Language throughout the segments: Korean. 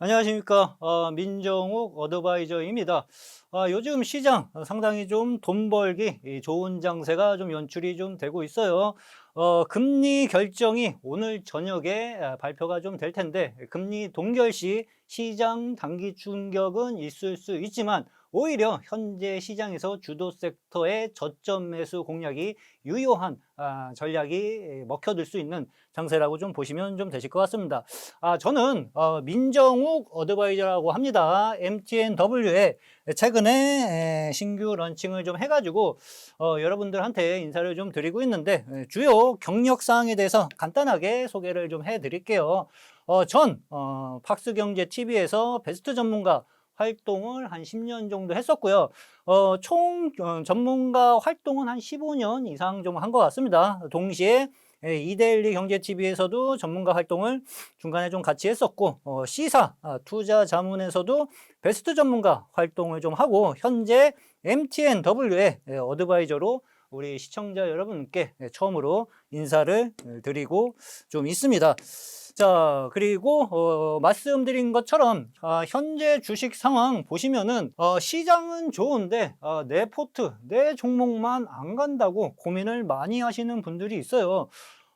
안녕하십니까. 어, 민정욱 어드바이저입니다. 아, 요즘 시장 상당히 좀 돈 벌기 이 좋은 장세가 좀 연출이 좀 되고 있어요. 어, 금리 결정이 오늘 저녁에 아, 발표가 좀 될 텐데, 금리 동결 시 시장 단기 충격은 있을 수 있지만, 오히려 현재 시장에서 주도 섹터의 저점 매수 공략이 유효한 아, 전략이 먹혀들 수 있는 장세라고 좀 보시면 좀 되실 것 같습니다. 아, 저는 어, 민정욱 어드바이저라고 합니다. MTNW에 최근에 에, 신규 런칭을 좀 해가지고 어, 여러분들한테 인사를 좀 드리고 있는데 에, 주요 경력 사항에 대해서 간단하게 소개를 좀 해드릴게요. 어, 전 어, 팍스경제TV에서 베스트 전문가 활동을 한 10년 정도 했었고요. 어, 총 어, 전문가 활동은 한 15년 이상 좀 한 것 같습니다. 동시에 예, 이데일리 경제TV에서도 전문가 활동을 중간에 좀 같이 했었고, 어, 시사, 아, 투자 자문에서도 베스트 전문가 활동을 좀 하고, 현재 MTNW의 예, 어드바이저로 우리 시청자 여러분께 예, 처음으로 인사를 예, 드리고 좀 있습니다. 자, 그리고 어, 말씀드린 것처럼 아, 현재 주식 상황 보시면은 어, 시장은 좋은데 아, 내 포트, 내 종목만 안 간다고 고민을 많이 하시는 분들이 있어요.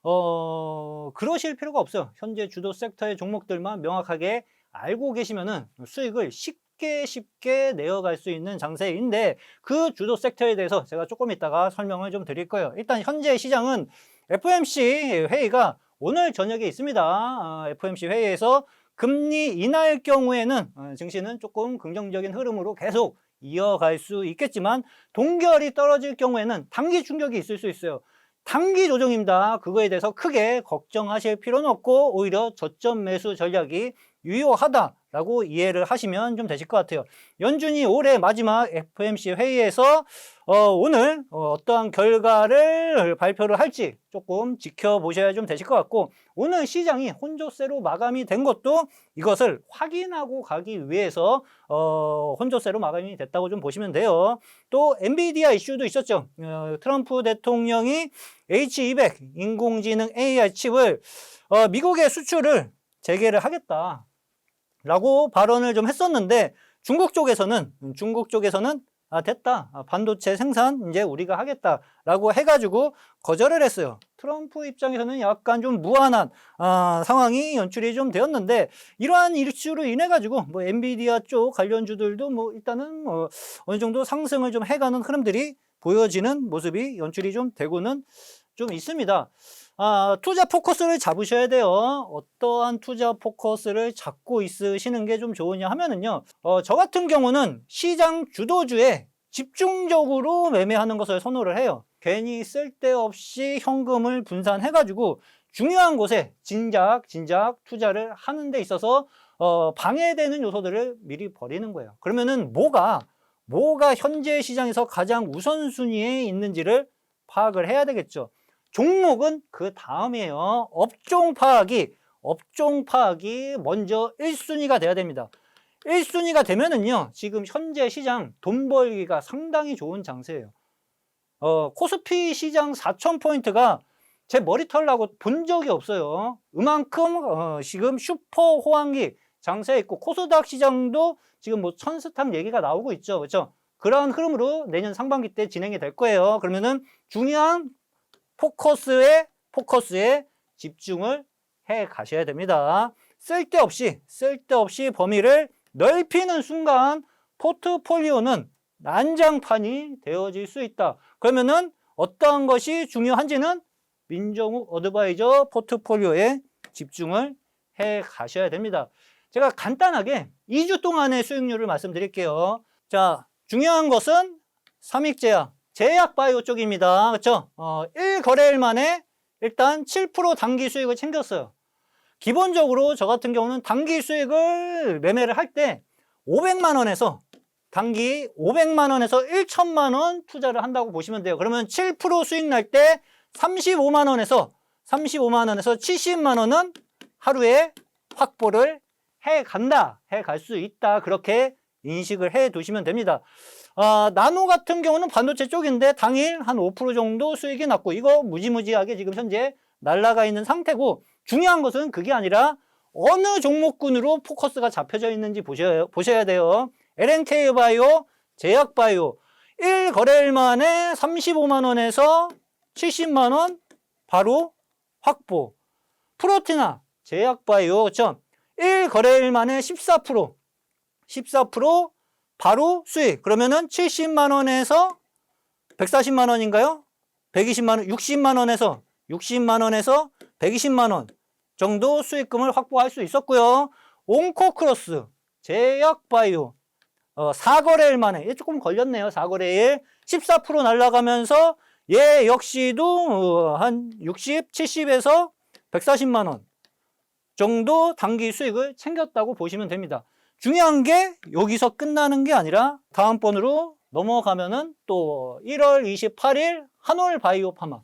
어, 그러실 필요가 없어요. 현재 주도 섹터의 종목들만 명확하게 알고 계시면은 수익을 쉽게 쉽게 내어갈 수 있는 장세인데 그 주도 섹터에 대해서 제가 조금 이따가 설명을 좀 드릴 거예요. 일단 현재 시장은 FOMC 회의가 오늘 저녁에 있습니다. 아, FOMC 회의에서 금리 인하일 경우에는 어, 증시는 조금 긍정적인 흐름으로 계속 이어갈 수 있겠지만 동결이 떨어질 경우에는 단기 충격이 있을 수 있어요. 단기 조정입니다. 그거에 대해서 크게 걱정하실 필요는 없고 오히려 저점 매수 전략이 유효하다 라고 이해를 하시면 좀 되실 것 같아요. 연준이 올해 마지막 FOMC 회의에서 어, 오늘 어, 어떠한 결과를 발표를 할지 조금 지켜보셔야 좀 되실 것 같고 오늘 시장이 혼조세로 마감이 된 것도 이것을 확인하고 가기 위해서 어, 혼조세로 마감이 됐다고 좀 보시면 돼요. 또 엔비디아 이슈도 있었죠. 어, 트럼프 대통령이 H200 인공지능 AI 칩을 어, 미국의 수출을 재개를 하겠다. 라고 발언을 좀 했었는데 중국 쪽에서는 음, 중국 쪽에서는 아 됐다 아, 반도체 생산 이제 우리가 하겠다라고 해가지고 거절을 했어요. 트럼프 입장에서는 약간 좀 무한한 아, 상황이 연출이 좀 되었는데 이러한 이슈로 인해 가지고 뭐 엔비디아 쪽 관련주들도 뭐 일단은 뭐 어느 정도 상승을 좀 해가는 흐름들이 보여지는 모습이 연출이 좀 되고는 좀 있습니다. 아, 투자 포커스를 잡으셔야 돼요. 어떠한 투자 포커스를 잡고 있으시는 게 좀 좋으냐 하면은요. 어, 저 같은 경우는 시장 주도주에 집중적으로 매매하는 것을 선호를 해요. 괜히 쓸데없이 현금을 분산해가지고 중요한 곳에 진작, 진작 투자를 하는 데 있어서 어, 방해되는 요소들을 미리 버리는 거예요. 그러면은 뭐가, 뭐가 현재 시장에서 가장 우선순위에 있는지를 파악을 해야 되겠죠. 종목은 그 다음이에요. 업종 파악이, 업종 파악이 먼저 1순위가 돼야 됩니다. 1순위가 되면은요, 지금 현재 시장 돈 벌기가 상당히 좋은 장세예요. 어, 코스피 시장 4,000포인트가 제 머리털 나고 본 적이 없어요. 이만큼, 어, 지금 슈퍼 호황기 장세에 있고, 코스닥 시장도 지금 뭐 천스탑 얘기가 나오고 있죠. 그렇죠? 그러한 흐름으로 내년 상반기 때 진행이 될 거예요. 그러면은 중요한 포커스에 포커스에 집중을 해 가셔야 됩니다. 쓸데없이 쓸데없이 범위를 넓히는 순간 포트폴리오는 난장판이 되어질 수 있다. 그러면은 어떠한 것이 중요한지는 민정욱 어드바이저 포트폴리오에 집중을 해 가셔야 됩니다. 제가 간단하게 2주 동안의 수익률을 말씀드릴게요. 자, 중요한 것은 삼익제약, 제약바이오 쪽입니다. 그렇죠? 어, 1거래일 만에 일단 7% 단기 수익을 챙겼어요. 기본적으로 저 같은 경우는 단기 수익을 매매를 할 때 500만 원에서 단기 500만 원에서 1천만 원 투자를 한다고 보시면 돼요. 그러면 7% 수익 날 때 35만 원에서 35만 원에서 70만 원은 하루에 확보를 해 간다. 해 갈 수 있다. 그렇게 인식을 해 두시면 됩니다. 아, 나노 같은 경우는 반도체 쪽인데 당일 한 5% 정도 수익이 났고 이거 무지무지하게 지금 현재 날라가 있는 상태고 중요한 것은 그게 아니라 어느 종목군으로 포커스가 잡혀져 있는지 보셔야, 보셔야 돼요. LNK 바이오, 제약 바이오 1거래일 만에 35만 원에서 70만 원 바로 확보. 프로티나, 제약 바이오 그렇죠? 1거래일 만에 14% 14% 바로 수익. 그러면은 70만 원에서 140만 원인가요? 120만 원, 60만 원에서 60만 원에서 120만 원 정도 수익금을 확보할 수 있었고요. 온코크로스, 제약바이오 어, 4거래일 만에 얘 조금 걸렸네요. 4거래일 14% 날라가면서 얘 역시도 어, 한 60, 70에서 140만 원 정도 단기 수익을 챙겼다고 보시면 됩니다. 중요한 게 여기서 끝나는 게 아니라 다음번으로 넘어가면은 또 1월 28일 한올 바이오 파마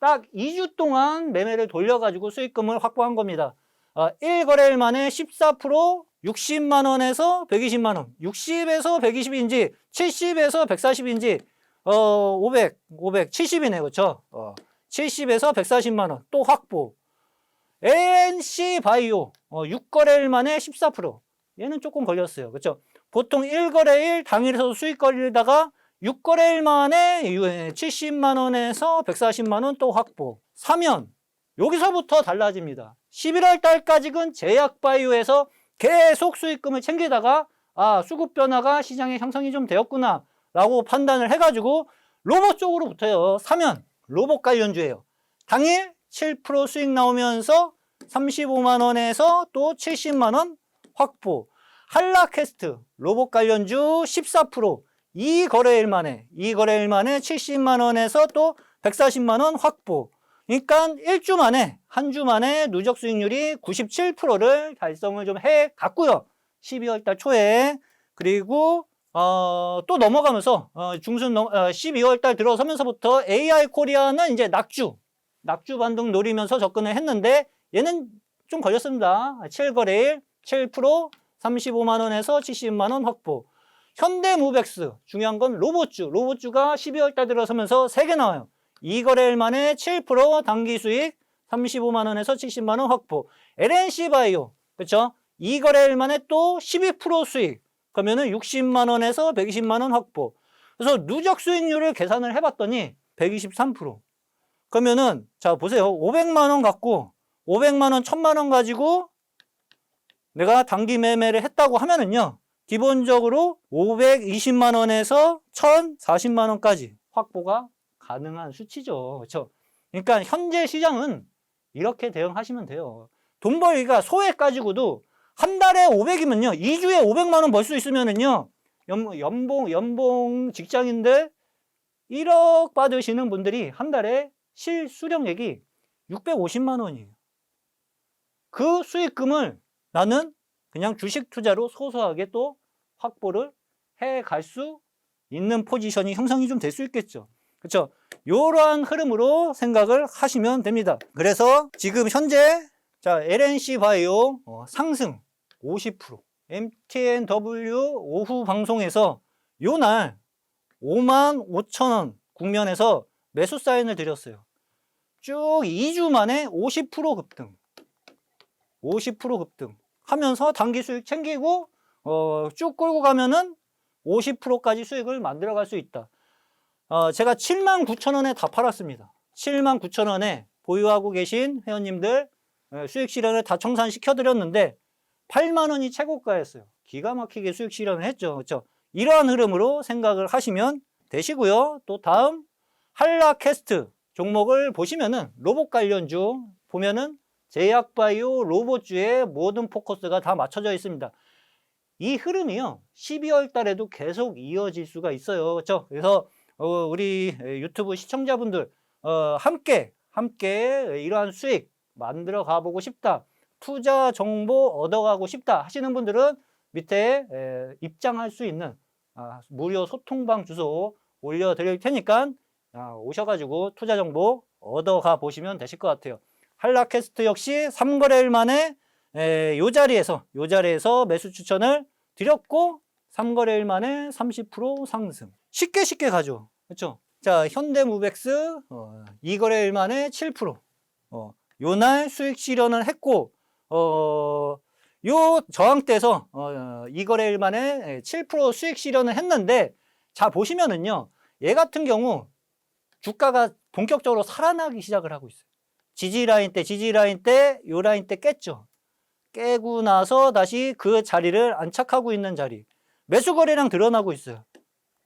딱 2주 동안 매매를 돌려가지고 수익금을 확보한 겁니다. 어, 1거래일 만에 14% 60만 원에서 120만 원, 60에서 120인지 70에서 140인지 어, 500, 570이네 그렇죠? 어, 70에서 140만 원 또 확보. NC 바이오 어, 6거래일 만에 14% 얘는 조금 걸렸어요. 그렇죠? 보통 1거래일 당일에서 수익 걸리다가 6거래일 만에 70만 원에서 140만 원 또 확보. 사면 여기서부터 달라집니다. 11월 달까지는 제약바이오에서 계속 수익금을 챙기다가 아 수급 변화가 시장에 형성이 좀 되었구나 라고 판단을 해가지고 로봇 쪽으로 붙어요. 사면 로봇 관련주예요. 당일 7% 수익 나오면서 35만 원에서 또 70만 원 확보. 한라캐스트 로봇 관련주 14% 2거래일 만에 2거래일 만에 70만 원에서 또 140만 원 확보. 그러니까 1주 만에 한 주 만에 누적 수익률이 97%를 달성을 좀 해 갔고요. 12월 달 초에 그리고 어, 또 넘어가면서 어, 중순 넘, 어, 12월 달 들어서면서부터 AI 코리아는 이제 낙주 낙주 반등 노리면서 접근을 했는데 얘는 좀 걸렸습니다. 7거래일 7% 35만 원에서 70만 원 확보. 현대무백스 중요한 건 로봇주. 로봇주가 12월 달 들어서면서 3개 나와요. 2거래일 만에 7% 단기 수익 35만 원에서 70만 원 확보. LNC 바이오. 그렇죠? 2거래일 만에 또 12% 수익. 그러면은 60만 원에서 120만 원 확보. 그래서 누적 수익률을 계산을 해 봤더니 123%. 그러면은 자 보세요. 500만 원 갖고 500만 원, 1000만 원 가지고 내가 단기 매매를 했다고 하면은요. 기본적으로 520만 원에서 1040만 원까지 확보가 가능한 수치죠. 그렇죠? 그러니까 현재 시장은 이렇게 대응하시면 돼요. 돈 벌기가 소액 가지고도 한 달에 500이면요. 2주에 500만 원 벌 수 있으면은요. 연, 연봉 연봉 직장인들 1억 받으시는 분들이 한 달에 실수령액이 650만 원이에요. 그 수익금을 나는 그냥 주식 투자로 소소하게 또 확보를 해 갈 수 있는 포지션이 형성이 좀 될 수 있겠죠. 그렇죠? 이러한 흐름으로 생각을 하시면 됩니다. 그래서 지금 현재 자 LNC 바이오 어, 상승 50% MTNW 오후 방송에서 요날 5만 5천 원 국면에서 매수 사인을 드렸어요. 쭉 2주 만에 50% 급등 50% 급등 하면서 단기 수익 챙기고 어, 쭉 끌고 가면은 50%까지 수익을 만들어 갈 수 있다. 어, 제가 7만 9천 원에 다 팔았습니다. 7만 9천 원에 보유하고 계신 회원님들 에, 수익 실현을 다 청산시켜 드렸는데 8만 원이 최고가였어요. 기가 막히게 수익 실현을 했죠. 그렇죠? 이러한 흐름으로 생각을 하시면 되시고요. 또 다음 한라캐스트 종목을 보시면은 로봇 관련주 보면은 제약바이오 로봇주의 모든 포커스가 다 맞춰져 있습니다. 이 흐름이요. 12월 달에도 계속 이어질 수가 있어요. 그렇죠? 그래서 어, 우리 유튜브 시청자분들 어, 함께 함께 이러한 수익 만들어 가보고 싶다. 투자 정보 얻어가고 싶다 하시는 분들은 밑에 에, 입장할 수 있는 아, 무료 소통방 주소 올려드릴 테니까 아, 오셔가지고 투자 정보 얻어가 보시면 되실 것 같아요. 한라캐스트 역시 3거래일 만에 에, 요 자리에서 요 자리에서 매수 추천을 드렸고 3거래일 만에 30% 상승. 쉽게 쉽게 가죠. 그렇죠? 자, 현대무백스 어, 2거래일 만에 7%. 어, 요날 수익 실현을 했고 어, 요 저항대에서 어, 이 거래일 만에 7% 수익 실현을 했는데 자 보시면은요. 얘 같은 경우 주가가 본격적으로 살아나기 시작을 하고 있어요. 지지 라인 때, 지지 라인 때, 요 라인 때 깼죠. 깨고 나서 다시 그 자리를 안착하고 있는 자리. 매수 거래량 드러나고 있어요.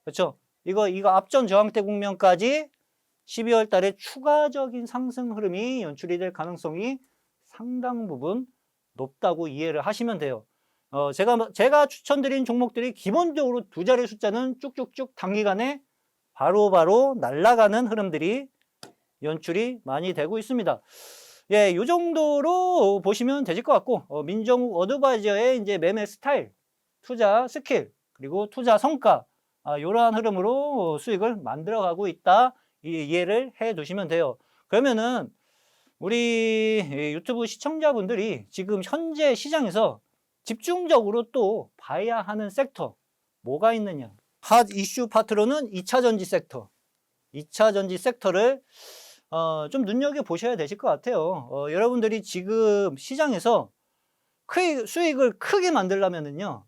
그렇죠? 이거 이거 앞전 저항대 국면까지 12월 달에 추가적인 상승 흐름이 연출이 될 가능성이 상당 부분 높다고 이해를 하시면 돼요. 어, 제가 제가 추천드린 종목들이 기본적으로 두 자리 숫자는 쭉쭉쭉 단기간에 바로바로 날아가는 흐름들이 연출이 많이 되고 있습니다. 예, 이 정도로 보시면 되실 것 같고 어, 민정욱 어드바이저의 이제 매매 스타일, 투자 스킬 그리고 투자 성과 아, 이러한 흐름으로 수익을 만들어가고 있다 이- 이해를 해 두시면 돼요. 그러면은 우리 유튜브 시청자분들이 지금 현재 시장에서 집중적으로 또 봐야 하는 섹터 뭐가 있느냐? 핫 이슈 파트로는 2차 전지 섹터. 2차 전지 섹터를 어, 좀 눈여겨 보셔야 되실 것 같아요. 어, 여러분들이 지금 시장에서 크, 수익을 크게 만들려면은요,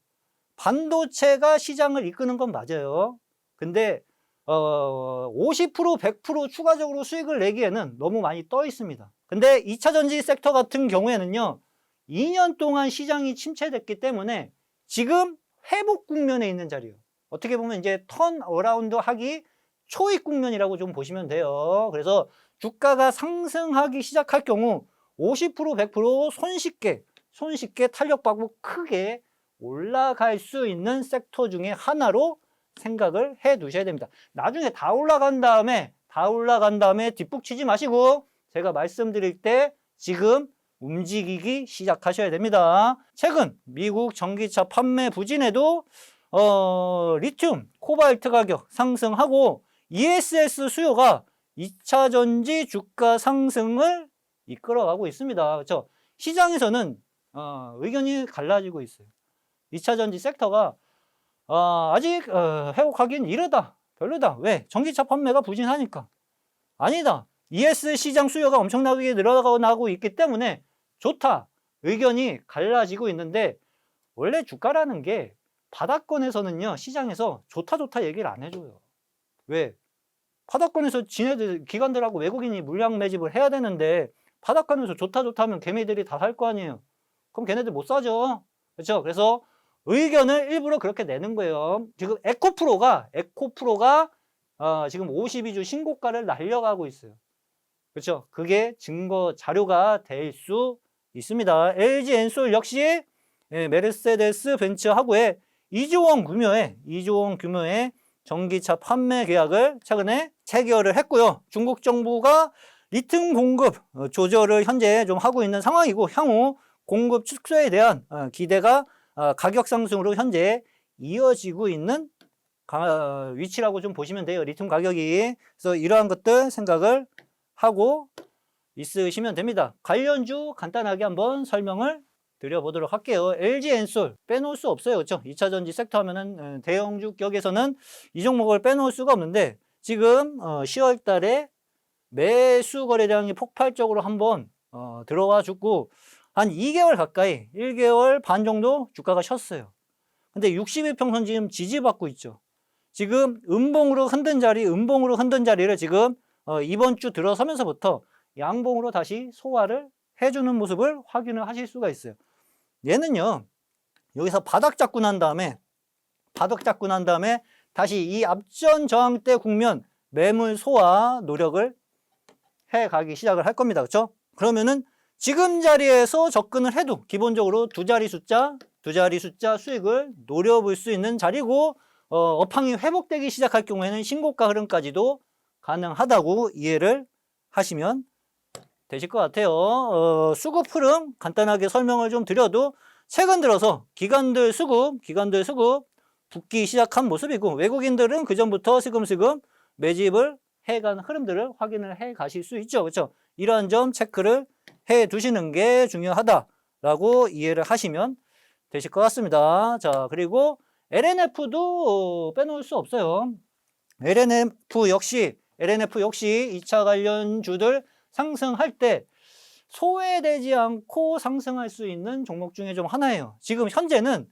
반도체가 시장을 이끄는 건 맞아요. 근데 어, 50% 100% 추가적으로 수익을 내기에는 너무 많이 떠 있습니다. 근데 2차 전지 섹터 같은 경우에는요, 2년 동안 시장이 침체됐기 때문에 지금 회복 국면에 있는 자리예요. 어떻게 보면 이제 턴 어라운드 하기 초입 국면이라고 좀 보시면 돼요. 그래서 주가가 상승하기 시작할 경우 50% 100% 손쉽게 손쉽게 탄력받고 크게 올라갈 수 있는 섹터 중에 하나로 생각을 해 두셔야 됩니다. 나중에 다 올라간 다음에 다 올라간 다음에 뒷북 치지 마시고 제가 말씀드릴 때 지금 움직이기 시작하셔야 됩니다. 최근 미국 전기차 판매 부진에도 어, 리튬, 코발트 가격 상승하고 ESS 수요가 2차 전지 주가 상승을 이끌어가고 있습니다. 그렇죠? 시장에서는 어, 의견이 갈라지고 있어요. 2차 전지 섹터가 어, 아직 어, 회복하기는 이르다. 별로다. 왜? 전기차 판매가 부진하니까. 아니다. ES 시장 수요가 엄청나게 늘어나고 있기 때문에 좋다. 의견이 갈라지고 있는데 원래 주가라는 게 바닥권에서는요 시장에서 좋다 좋다 얘기를 안 해줘요. 왜? 바닥권에서 지네들 기관들하고 외국인이 물량 매집을 해야 되는데 바닥권에서 좋다 좋다 하면 개미들이 다 살 거 아니에요. 그럼 걔네들 못 사죠. 그렇죠? 그래서 의견을 일부러 그렇게 내는 거예요. 지금 에코프로가 에코프로가 어, 지금 52주 신고가를 날려가고 있어요. 그렇죠? 그게 증거 자료가 될 수 있습니다. LG 엔솔 역시 예, 메르세데스 벤츠하고의 2조 원 규모의 2조 원 규모의 전기차 판매 계약을 최근에 체결을 했고요. 중국 정부가 리튬 공급 어, 조절을 현재 좀 하고 있는 상황이고 향후 공급 축소에 대한 어, 기대가 어, 가격 상승으로 현재 이어지고 있는 가- 위치라고 좀 보시면 돼요. 리튬 가격이. 그래서 이러한 것들 생각을 하고 있으시면 됩니다. 관련주 간단하게 한번 설명을 드려보도록 할게요. LG 엔솔 빼놓을 수 없어요. 그렇죠? 2차 전지 섹터 하면은 어, 대형주 격에서는 이 종목을 빼놓을 수가 없는데 지금 10월 달에 매수 거래량이 폭발적으로 한번 어, 들어와 주고 한 2개월 가까이 1개월 반 정도 주가가 쉬었어요. 근데 60일평선 지금 지지받고 있죠. 지금 음봉으로 흔든 자리, 음봉으로 흔든 자리를 지금 어, 이번 주 들어서면서부터 양봉으로 다시 소화를 해주는 모습을 확인을 하실 수가 있어요. 얘는요, 여기서 바닥 잡고 난 다음에, 바닥 잡고 난 다음에 다시 이 앞전 저항대 국면 매물 소화 노력을 해 가기 시작을 할 겁니다. 그렇죠? 그러면은 지금 자리에서 접근을 해도 기본적으로 두 자리 숫자, 두 자리 숫자 수익을 노려볼 수 있는 자리고 어, 업황이 회복되기 시작할 경우에는 신고가 흐름까지도 가능하다고 이해를 하시면 되실 것 같아요. 어, 수급 흐름 간단하게 설명을 좀 드려도 최근 들어서 기관들 수급, 기관들 수급 붙기 시작한 모습이고 외국인들은 그 전부터 슬금슬금 매집을 해간 흐름들을 확인을 해 가실 수 있죠. 그렇죠? 이러한 점 체크를 해 두시는 게 중요하다라고 이해를 하시면 되실 것 같습니다. 자, 그리고 LNF도 빼놓을 수 없어요. LNF 역시 LNF 역시 2차 관련 주들 상승할 때 소외되지 않고 상승할 수 있는 종목 중에 좀 하나예요. 지금 현재는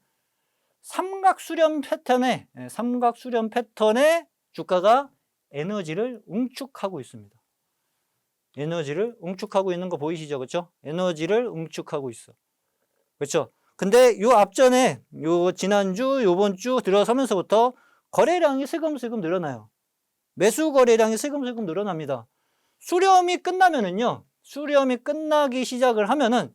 삼각 수렴 패턴에 예, 삼각 수렴 패턴의 주가가 에너지를 응축하고 있습니다. 에너지를 응축하고 있는 거 보이시죠? 그렇죠? 에너지를 응축하고 있어. 그렇죠? 근데 요 앞전에 요 지난주 요번 주 들어서면서부터 거래량이 슬금슬금 늘어나요. 매수 거래량이 슬금슬금 늘어납니다. 수렴이 끝나면은요. 수렴이 끝나기 시작을 하면은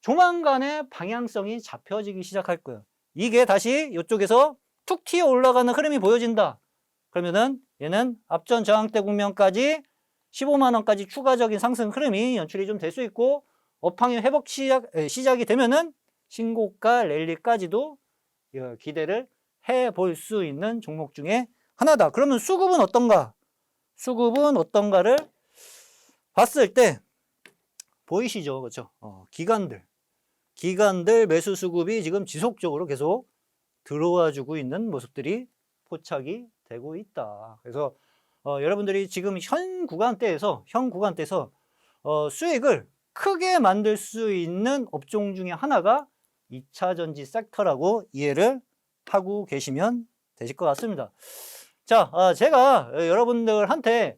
조만간에 방향성이 잡혀지기 시작할 거예요. 이게 다시 이쪽에서 툭 튀어 올라가는 흐름이 보여진다. 그러면은 얘는 앞전 저항대 국면까지 15만 원까지 추가적인 상승 흐름이 연출이 좀 될 수 있고 업황이 회복 시작, 에, 시작이 되면은 신고가 랠리까지도 어, 기대를 해볼 수 있는 종목 중에 하나다. 그러면 수급은 어떤가? 수급은 어떤가를 봤을 때 보이시죠? 그렇죠? 어, 기관들. 기관들 매수 수급이 지금 지속적으로 계속 들어와 주고 있는 모습들이 포착이 되고 있다. 그래서 어, 여러분들이 지금 현 구간대에서 현 구간대에서 어, 수익을 크게 만들 수 있는 업종 중에 하나가 2차 전지 섹터라고 이해를 하고 계시면 되실 것 같습니다. 자, 아, 제가 어, 여러분들한테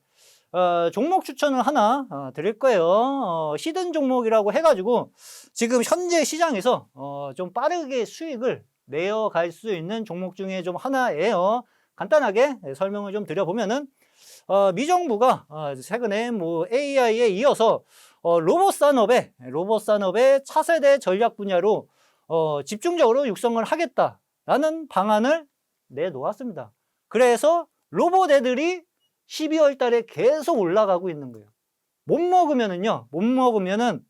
어, 종목 추천을 하나 어, 드릴 거예요. 어, 히든 종목이라고 해가지고 지금 현재 시장에서 어, 좀 빠르게 수익을 내어 갈 수 있는 종목 중에 좀 하나예요. 간단하게 설명을 좀 드려보면은 어, 미정부가 어, 최근에 뭐 AI에 이어서 어, 로봇 산업의 로봇 산업의 차세대 전략 분야로 어, 집중적으로 육성을 하겠다라는 방안을 내놓았습니다. 그래서 로봇 애들이 12월 달에 계속 올라가고 있는 거예요. 못 먹으면은요, 못 먹으면은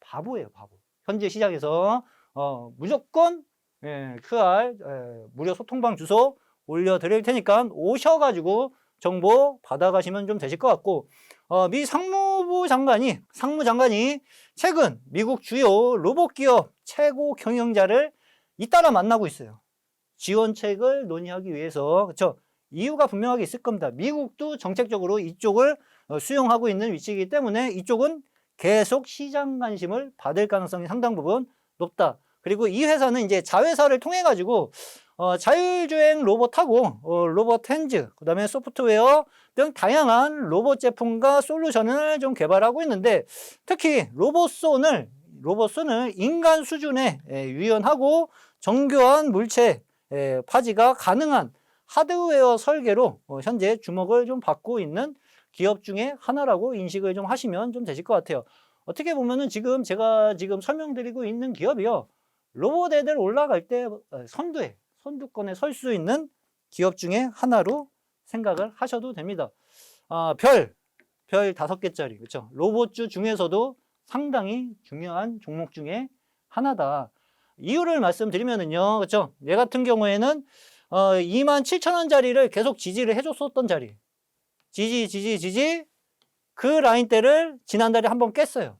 바보예요, 바보. 현재 시장에서 어, 무조건 예, QR 예, 무료 소통방 주소 올려드릴 테니까 오셔가지고 정보 받아가시면 좀 되실 것 같고 어, 미 상무부 장관이 상무장관이 최근 미국 주요 로봇 기업 최고 경영자를 잇따라 만나고 있어요. 지원책을 논의하기 위해서 그렇죠. 이유가 분명하게 있을 겁니다. 미국도 정책적으로 이쪽을 어, 수용하고 있는 위치이기 때문에 이쪽은 계속 시장 관심을 받을 가능성이 상당 부분 높다. 그리고 이 회사는 이제 자회사를 통해 가지고 어, 자율주행 로봇하고 어, 로봇 핸즈, 그다음에 소프트웨어 등 다양한 로봇 제품과 솔루션을 좀 개발하고 있는데 특히 로봇손을 로봇손을 인간 수준에 예, 유연하고 정교한 물체 예, 파지가 가능한 하드웨어 설계로 어, 현재 주목을 좀 받고 있는 기업 중에 하나라고 인식을 좀 하시면 좀 되실 것 같아요. 어떻게 보면은 지금 제가 지금 설명드리고 있는 기업이요. 로봇 애들 올라갈 때 어, 선두에, 선두권에 설 수 있는 기업 중에 하나로 생각을 하셔도 됩니다. 아, 별, 별 다섯 개짜리, 그렇죠? 로봇주 중에서도 상당히 중요한 종목 중에 하나다. 이유를 말씀드리면은요, 그렇죠? 얘 같은 경우에는 어, 2만 7천 원짜리를 계속 지지를 해줬었던 자리. 지지, 지지, 지지. 그 라인대를 지난달에 한 번 깼어요.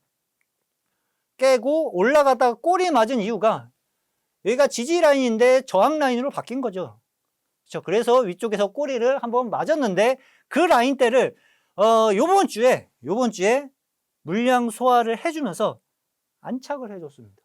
깨고 올라가다가 꼬리 맞은 이유가 여기가 지지 라인인데 저항 라인으로 바뀐 거죠. 그렇죠. 그래서 위쪽에서 꼬리를 한번 맞았는데 그 라인대를 어, 요번 주에 요번 주에 물량 소화를 해주면서 안착을 해줬습니다.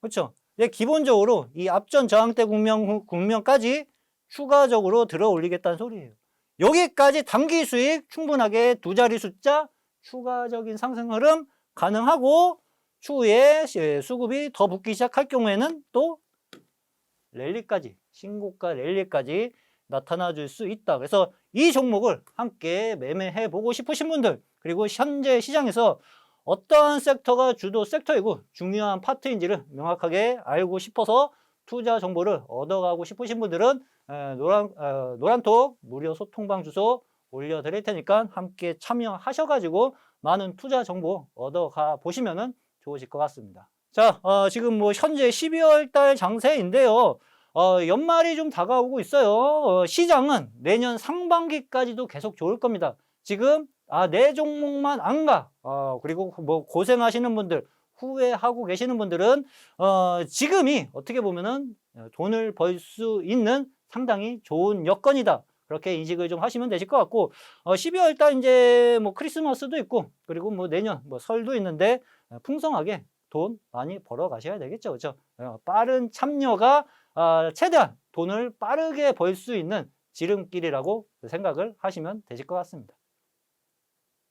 그렇죠. 예, 기본적으로 이 앞전 저항대 국면, 국면까지 추가적으로 들어 올리겠다는 소리예요. 여기까지 단기 수익 충분하게 두 자리 숫자 추가적인 상승 흐름 가능하고 추후에 예, 수급이 더 붙기 시작할 경우에는 또 랠리까지 신고가 랠리까지 나타나 줄 수 있다. 그래서 이 종목을 함께 매매해 보고 싶으신 분들 그리고 현재 시장에서 어떠한 섹터가 주도 섹터이고 중요한 파트인지를 명확하게 알고 싶어서 투자 정보를 얻어가고 싶으신 분들은 에, 노란, 어, 노란톡 무료 소통방 주소 올려드릴 테니까 함께 참여하셔가지고 많은 투자 정보 얻어가 보시면 좋으실 것 같습니다. 자, 어, 지금 뭐 현재 12월 달 장세인데요. 어, 연말이 좀 다가오고 있어요. 어, 시장은 내년 상반기까지도 계속 좋을 겁니다. 지금 아, 내 종목만 안 가. 어, 그리고 뭐 고생하시는 분들, 후회하고 계시는 분들은 어, 지금이 어떻게 보면은 돈을 벌 수 있는 상당히 좋은 여건이다. 그렇게 인식을 좀 하시면 되실 것 같고 어, 12월 달 이제 뭐 크리스마스도 있고 그리고 뭐 내년 뭐 설도 있는데 풍성하게 돈 많이 벌어 가셔야 되겠죠. 그죠? 어, 빠른 참여가 아, 최대한 돈을 빠르게 벌 수 있는 지름길이라고 생각을 하시면 되실 것 같습니다.